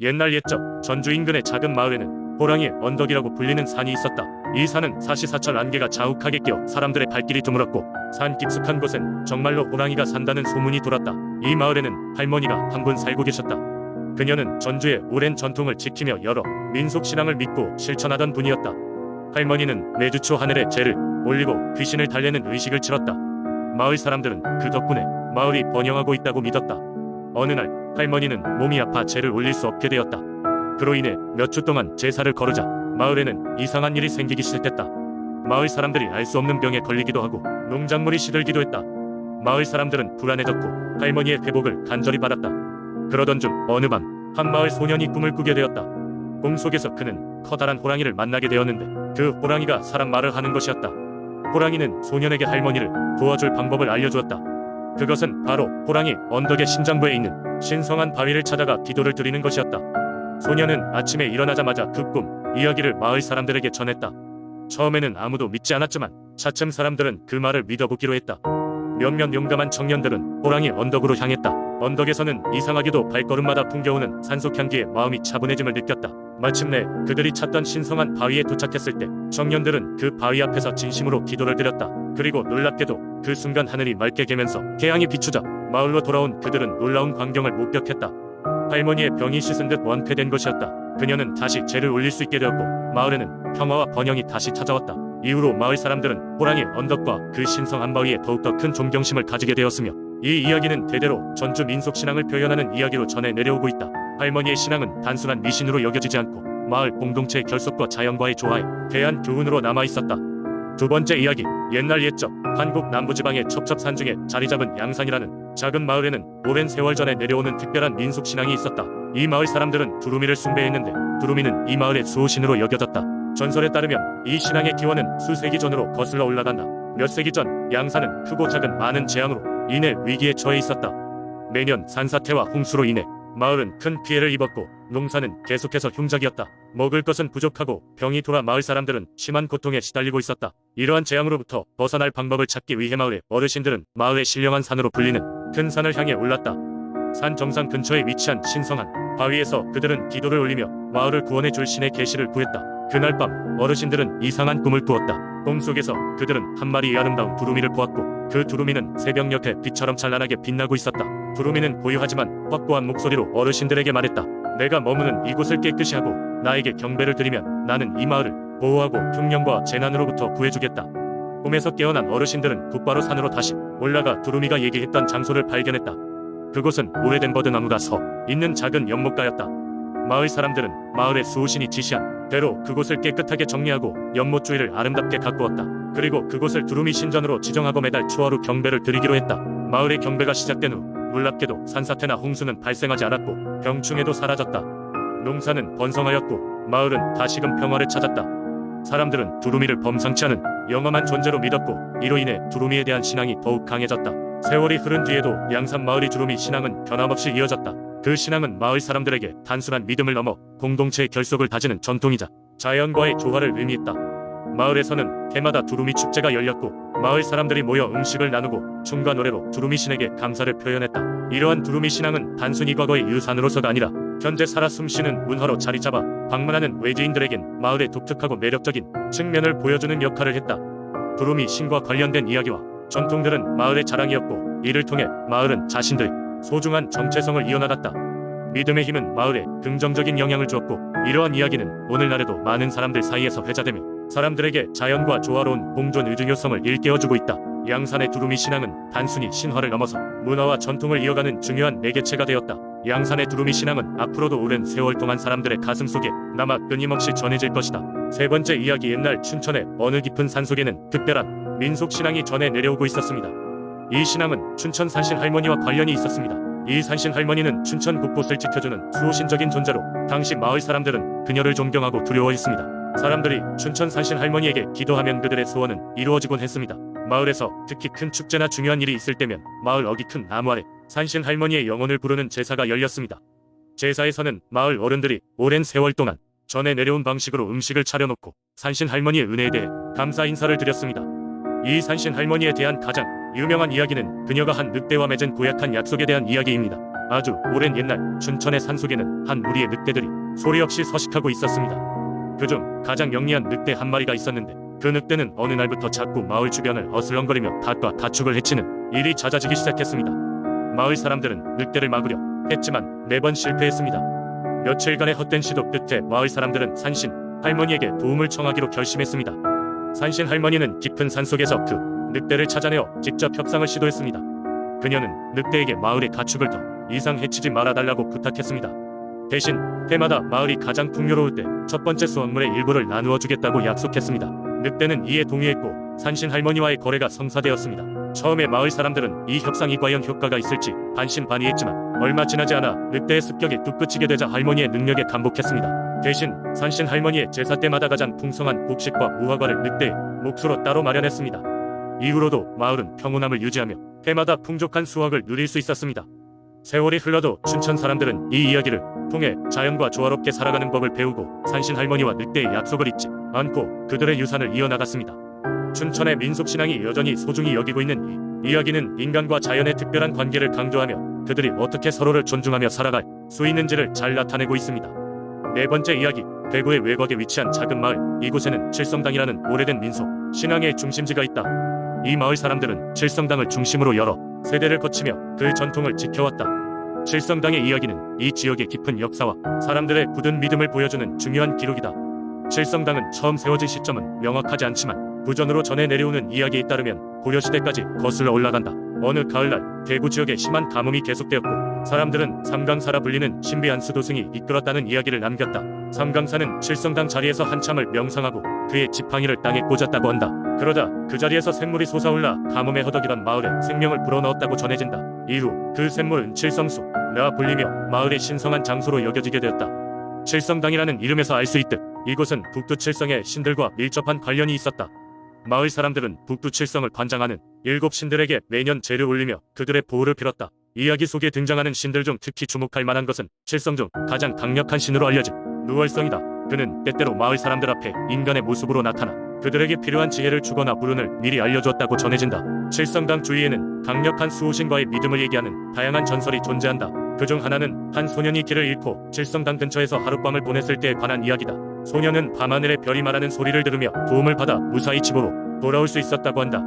옛날 옛적 전주 인근의 작은 마을에는 호랑이 언덕이라고 불리는 산이 있었다. 이 산은 사시사철 안개가 자욱하게 끼어 사람들의 발길이 드물었고 산 깊숙한 곳엔 정말로 호랑이가 산다는 소문이 돌았다. 이 마을에는 할머니가 한 분 살고 계셨다. 그녀는 전주의 오랜 전통을 지키며 여러 민속 신앙을 믿고 실천하던 분이었다. 할머니는 매주 초 하늘에 재를 올리고 귀신을 달래는 의식을 치렀다. 마을 사람들은 그 덕분에 마을이 번영하고 있다고 믿었다. 어느 날 할머니는 몸이 아파 재를 올릴 수 없게 되었다. 그로 인해 몇 주 동안 제사를 거르자 마을에는 이상한 일이 생기기 시작했다. 마을 사람들이 알 수 없는 병에 걸리기도 하고 농작물이 시들기도 했다. 마을 사람들은 불안해졌고 할머니의 회복을 간절히 바랐다. 그러던 중 어느 밤 한 마을 소년이 꿈을 꾸게 되었다. 꿈 속에서 그는 커다란 호랑이를 만나게 되었는데 그 호랑이가 사람 말을 하는 것이었다. 호랑이는 소년에게 할머니를 도와줄 방법을 알려주었다. 그것은 바로 호랑이 언덕의 심장부에 있는 신성한 바위를 찾아가 기도를 드리는 것이었다. 소년은 아침에 일어나자마자 그 꿈 이야기를 마을 사람들에게 전했다. 처음에는 아무도 믿지 않았지만 차츰 사람들은 그 말을 믿어보기로 했다. 몇몇 용감한 청년들은 호랑이 언덕으로 향했다. 언덕에서는 이상하게도 발걸음마다 풍겨오는 산속 향기에 마음이 차분해짐을 느꼈다. 마침내 그들이 찾던 신성한 바위에 도착했을 때 청년들은 그 바위 앞에서 진심으로 기도를 드렸다. 그리고 놀랍게도 그 순간 하늘이 맑게 개면서 태양이 비추자 마을로 돌아온 그들은 놀라운 광경을 목격했다. 할머니의 병이 씻은 듯 완쾌된 것이었다. 그녀는 다시 재를 올릴 수 있게 되었고 마을에는 평화와 번영이 다시 찾아왔다. 이후로 마을 사람들은 호랑이 언덕과 그 신성한 바위에 더욱더 큰 존경심을 가지게 되었으며 이 이야기는 대대로 전주 민속 신앙을 표현하는 이야기로 전해 내려오고 있다. 할머니의 신앙은 단순한 미신으로 여겨지지 않고 마을 공동체의 결속과 자연과의 조화에 대한 교훈으로 남아 있었다. 두 번째 이야기 옛날 옛적 한국 남부지방의 첩첩산 중에 자리 잡은 양산이라는 작은 마을에는 오랜 세월 전에 내려오는 특별한 민속 신앙이 있었다. 이 마을 사람들은 두루미를 숭배했는데 두루미는 이 마을의 수호신으로 여겨졌다. 전설에 따르면 이 신앙의 기원은 수세기 전으로 거슬러 올라간다. 몇 세기 전 양산은 크고 작은 많은 재앙으로 인해 위기에 처해 있었다. 매년 산사태와 홍수로 인해 마을은 큰 피해를 입었고 농사는 계속해서 흉작이었다. 먹을 것은 부족하고 병이 돌아 마을 사람들은 심한 고통에 시달리고 있었다. 이러한 재앙으로부터 벗어날 방법을 찾기 위해 마을의 어르신들은 마을의 신령한 산으로 불리는 큰 산을 향해 올랐다. 산 정상 근처에 위치한 신성한 바위에서 그들은 기도를 올리며 마을을 구원해 줄 신의 계시를 구했다. 그날 밤 어르신들은 이상한 꿈을 꾸었다. 꿈속에서 그들은 한 마리의 아름다운 두루미를 보았고 그 두루미는 새벽 옆에 빛처럼 찬란하게 빛나고 있었다. 두루미는 고요하지만 확고한 목소리로 어르신들에게 말했다. 내가 머무는 이곳을 깨끗이 하고 나에게 경배를 드리면 나는 이 마을을 보호하고 흉년과 재난으로부터 구해주겠다. 꿈에서 깨어난 어르신들은 곧바로 산으로 다시 올라가 두루미가 얘기했던 장소를 발견했다. 그곳은 오래된 버드나무가 서 있는 작은 연못가였다. 마을 사람들은 마을의 수호신이 지시한 대로 그곳을 깨끗하게 정리하고 연못 주위를 아름답게 가꾸었다. 그리고 그곳을 두루미 신전으로 지정하고 매달 추하루 경배를 드리기로 했다. 마을의 경배가 시작된 후 놀랍게도 산사태나 홍수는 발생하지 않았고 병충해도 사라졌다. 농사는 번성하였고 마을은 다시금 평화를 찾았다. 사람들은 두루미를 범상치 않은 영험한 존재로 믿었고 이로 인해 두루미에 대한 신앙이 더욱 강해졌다. 세월이 흐른 뒤에도 양산 마을의 두루미 신앙은 변함없이 이어졌다. 그 신앙은 마을 사람들에게 단순한 믿음을 넘어 공동체의 결속을 다지는 전통이자 자연과의 조화를 의미했다. 마을에서는 해마다 두루미 축제가 열렸고 마을 사람들이 모여 음식을 나누고 춤과 노래로 두루미 신에게 감사를 표현했다. 이러한 두루미 신앙은 단순히 과거의 유산으로서가 아니라 현재 살아 숨쉬는 문화로 자리 잡아 방문하는 외지인들에겐 마을의 독특하고 매력적인 측면을 보여주는 역할을 했다. 두루미 신과 관련된 이야기와 전통들은 마을의 자랑이었고 이를 통해 마을은 자신들의 소중한 정체성을 이어나갔다. 믿음의 힘은 마을에 긍정적인 영향을 주었고 이러한 이야기는 오늘날에도 많은 사람들 사이에서 회자되며 사람들에게 자연과 조화로운 공존 의 중요성을 일깨워주고 있다. 양산의 두루미 신앙은 단순히 신화를 넘어서 문화와 전통을 이어가는 중요한 매개체가 되었다. 양산의 두루미 신앙은 앞으로도 오랜 세월 동안 사람들의 가슴 속에 남아 끊임없이 전해질 것이다. 세 번째 이야기 옛날 춘천의 어느 깊은 산속에는 특별한 민속 신앙이 전해 내려오고 있었습니다. 이 신앙은 춘천 산신 할머니와 관련이 있었습니다. 이 산신 할머니는 춘천 곳곳을 지켜주는 수호신적인 존재로 당시 마을 사람들은 그녀를 존경하고 두려워했습니다. 사람들이 춘천 산신 할머니에게 기도하면 그들의 소원은 이루어지곤 했습니다. 마을에서 특히 큰 축제나 중요한 일이 있을 때면 마을 어기 큰 나무 아래 산신 할머니의 영혼을 부르는 제사가 열렸습니다. 제사에서는 마을 어른들이 오랜 세월 동안 전해 내려온 방식으로 음식을 차려놓고 산신 할머니의 은혜에 대해 감사 인사를 드렸습니다. 이 산신 할머니에 대한 가장 유명한 이야기는 그녀가 한 늑대와 맺은 고약한 약속에 대한 이야기입니다. 아주 오랜 옛날 춘천의 산속에는 한 무리의 늑대들이 소리 없이 서식하고 있었습니다. 그중 가장 영리한 늑대 한 마리가 있었는데 그 늑대는 어느 날부터 자꾸 마을 주변을 어슬렁거리며 닭과 가축을 해치는 일이 잦아지기 시작했습니다. 마을 사람들은 늑대를 막으려 했지만 매번 실패했습니다. 며칠간의 헛된 시도 끝에 마을 사람들은 산신 할머니에게 도움을 청하기로 결심했습니다. 산신 할머니는 깊은 산속에서 그 늑대를 찾아내어 직접 협상을 시도했습니다. 그녀는 늑대에게 마을의 가축을 더 이상 해치지 말아달라고 부탁했습니다. 대신 해마다 마을이 가장 풍요로울 때 첫 번째 수확물의 일부를 나누어 주겠다고 약속했습니다. 늑대는 이에 동의했고 산신 할머니와의 거래가 성사되었습니다. 처음에 마을 사람들은 이 협상이 과연 효과가 있을지 반신반의했지만 얼마 지나지 않아 늑대의 습격이 뚝 그치게 되자 할머니의 능력에 감복했습니다. 대신 산신 할머니의 제사 때마다 가장 풍성한 곡식과 무화과를 늑대의 몫으로 따로 마련했습니다. 이후로도 마을은 평온함을 유지하며 해마다 풍족한 수확을 누릴 수 있었습니다. 세월이 흘러도 춘천 사람들은 이 이야기를 통해 자연과 조화롭게 살아가는 법을 배우고 산신 할머니와 늑대의 약속을 잊지 않고 그들의 유산을 이어나갔습니다. 춘천의 민속 신앙이 여전히 소중히 여기고 있는 이 이야기는 인간과 자연의 특별한 관계를 강조하며 그들이 어떻게 서로를 존중하며 살아갈 수 있는지를 잘 나타내고 있습니다. 네 번째 이야기 대구의 외곽에 위치한 작은 마을 이곳에는 칠성당이라는 오래된 민속 신앙의 중심지가 있다. 이 마을 사람들은 칠성당을 중심으로 여러 세대를 거치며 그 전통을 지켜왔다. 칠성당의 이야기는 이 지역의 깊은 역사와 사람들의 굳은 믿음을 보여주는 중요한 기록이다. 칠성당은 처음 세워진 시점은 명확하지 않지만 부전으로 전해 내려오는 이야기에 따르면 고려시대까지 거슬러 올라간다. 어느 가을날 대구 지역에 심한 가뭄이 계속되었고 사람들은 삼강사라 불리는 신비한 수도승이 이끌었다는 이야기를 남겼다. 삼강사는 칠성당 자리에서 한참을 명상하고 그의 지팡이를 땅에 꽂았다고 한다. 그러다 그 자리에서 샘물이 솟아올라 가뭄에 허덕이던 마을에 생명을 불어넣었다고 전해진다. 이후 그 샘물은 칠성수라 불리며 마을의 신성한 장소로 여겨지게 되었다. 칠성당이라는 이름에서 알 수 있듯 이곳은 북두 칠성의 신들과 밀접한 관련이 있었다. 마을 사람들은 북두 칠성을 관장하는 일곱 신들에게 매년 제를 올리며 그들의 보호를 빌었다. 이야기 속에 등장하는 신들 중 특히 주목할 만한 것은 칠성 중 가장 강력한 신으로 알려진 누월성이다. 그는 때때로 마을 사람들 앞에 인간의 모습으로 나타나 그들에게 필요한 지혜를 주거나 불운을 미리 알려주었다고 전해진다. 칠성당 주위에는 강력한 수호신과의 믿음을 얘기하는 다양한 전설이 존재한다. 그 중 하나는 한 소년이 길을 잃고 칠성당 근처에서 하룻밤을 보냈을 때에 관한 이야기다. 소년은 밤하늘의 별이 말하는 소리를 들으며 도움을 받아 무사히 집으로 돌아올 수 있었다고 한다.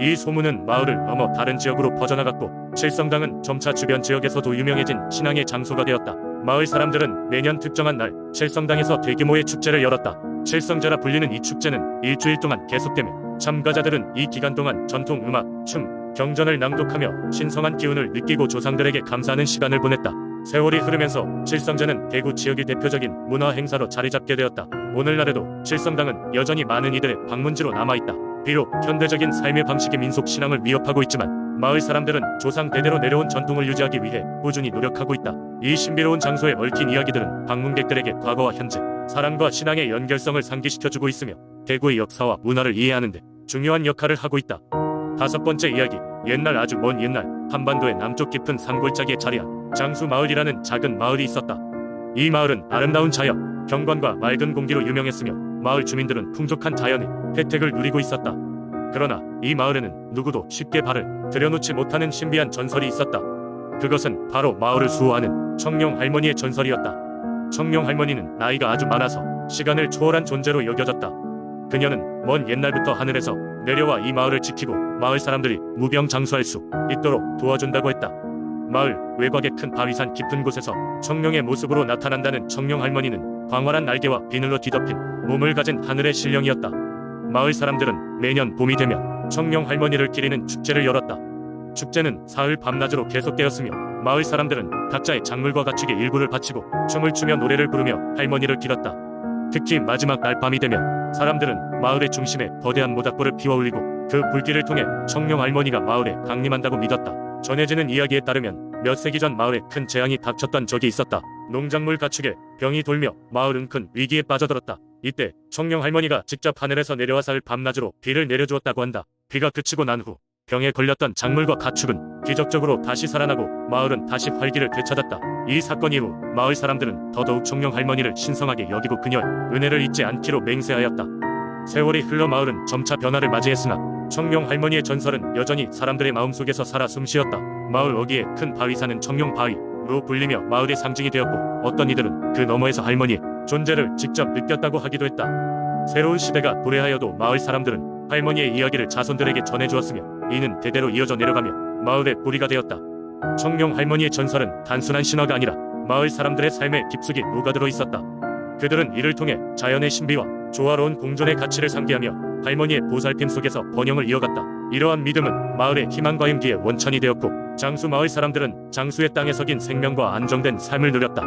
이 소문은 마을을 넘어 다른 지역으로 퍼져나갔고 칠성당은 점차 주변 지역에서도 유명해진 신앙의 장소가 되었다. 마을 사람들은 매년 특정한 날 칠성당에서 대규모의 축제를 열었다. 칠성제라 불리는 이 축제는 일주일 동안 계속되며 참가자들은 이 기간 동안 전통 음악, 춤, 경전을 낭독하며 신성한 기운을 느끼고 조상들에게 감사하는 시간을 보냈다. 세월이 흐르면서 칠성제는 대구 지역의 대표적인 문화 행사로 자리 잡게 되었다. 오늘날에도 칠성당은 여전히 많은 이들의 방문지로 남아있다. 비록 현대적인 삶의 방식의 민속 신앙을 위협하고 있지만 마을 사람들은 조상 대대로 내려온 전통을 유지하기 위해 꾸준히 노력하고 있다. 이 신비로운 장소에 얽힌 이야기들은 방문객들에게 과거와 현재, 사랑과 신앙의 연결성을 상기시켜주고 있으며 대구의 역사와 문화를 이해하는 데 중요한 역할을 하고 있다. 다섯 번째 이야기 옛날 아주 먼 옛날 한반도의 남쪽 깊은 산골짜기에 자리한 장수 마을이라는 작은 마을이 있었다. 이 마을은 아름다운 자연, 경관과 맑은 공기로 유명했으며 마을 주민들은 풍족한 자연의 혜택을 누리고 있었다. 그러나 이 마을에는 누구도 쉽게 발을 들여놓지 못하는 신비한 전설이 있었다. 그것은 바로 마을을 수호하는 청룡 할머니의 전설이었다. 청룡 할머니는 나이가 아주 많아서 시간을 초월한 존재로 여겨졌다. 그녀는 먼 옛날부터 하늘에서 내려와 이 마을을 지키고 마을 사람들이 무병장수할 수 있도록 도와준다고 했다. 마을 외곽의 큰 바위산 깊은 곳에서 청룡의 모습으로 나타난다는 청룡 할머니는 광활한 날개와 비늘로 뒤덮인 몸을 가진 하늘의 신령이었다. 마을 사람들은 매년 봄이 되면 청룡 할머니를 기리는 축제를 열었다. 축제는 사흘 밤낮으로 계속되었으며 마을 사람들은 각자의 작물과 가축의 일부를 바치고 춤을 추며 노래를 부르며 할머니를 기렸다. 특히 마지막 날 밤이 되면 사람들은 마을의 중심에 거대한 모닥불을 피워 올리고 그 불길을 통해 청룡 할머니가 마을에 강림한다고 믿었다. 전해지는 이야기에 따르면 몇 세기 전 마을에 큰 재앙이 닥쳤던 적이 있었다. 농작물 가축에 병이 돌며 마을은 큰 위기에 빠져들었다. 이때 청룡 할머니가 직접 하늘에서 내려와 사흘 밤낮으로 비를 내려주었다고 한다. 비가 그치고 난 후 병에 걸렸던 작물과 가축은 기적적으로 다시 살아나고 마을은 다시 활기를 되찾았다. 이 사건 이후 마을 사람들은 더더욱 청룡 할머니를 신성하게 여기고 그녀의 은혜를 잊지 않기로 맹세하였다. 세월이 흘러 마을은 점차 변화를 맞이했으나 청룡 할머니의 전설은 여전히 사람들의 마음속에서 살아 숨쉬었다. 마을 어귀에 큰 바위 사는 청룡 바위, 할머니로 불리며 마을의 상징이 되었고 어떤 이들은 그 너머에서 할머니의 존재를 직접 느꼈다고 하기도 했다. 새로운 시대가 도래하여도 마을 사람들은 할머니의 이야기를 자손들에게 전해주었으며 이는 대대로 이어져 내려가며 마을의 뿌리가 되었다. 청룡 할머니의 전설은 단순한 신화가 아니라 마을 사람들의 삶에 깊숙이 녹아들어 있었다. 그들은 이를 통해 자연의 신비와 조화로운 공존의 가치를 상기하며 할머니의 보살핌 속에서 번영을 이어갔다. 이러한 믿음은 마을의 희망과 임기의 원천이 되었고 장수 마을 사람들은 장수의 땅에 석인 생명과 안정된 삶을 누렸다.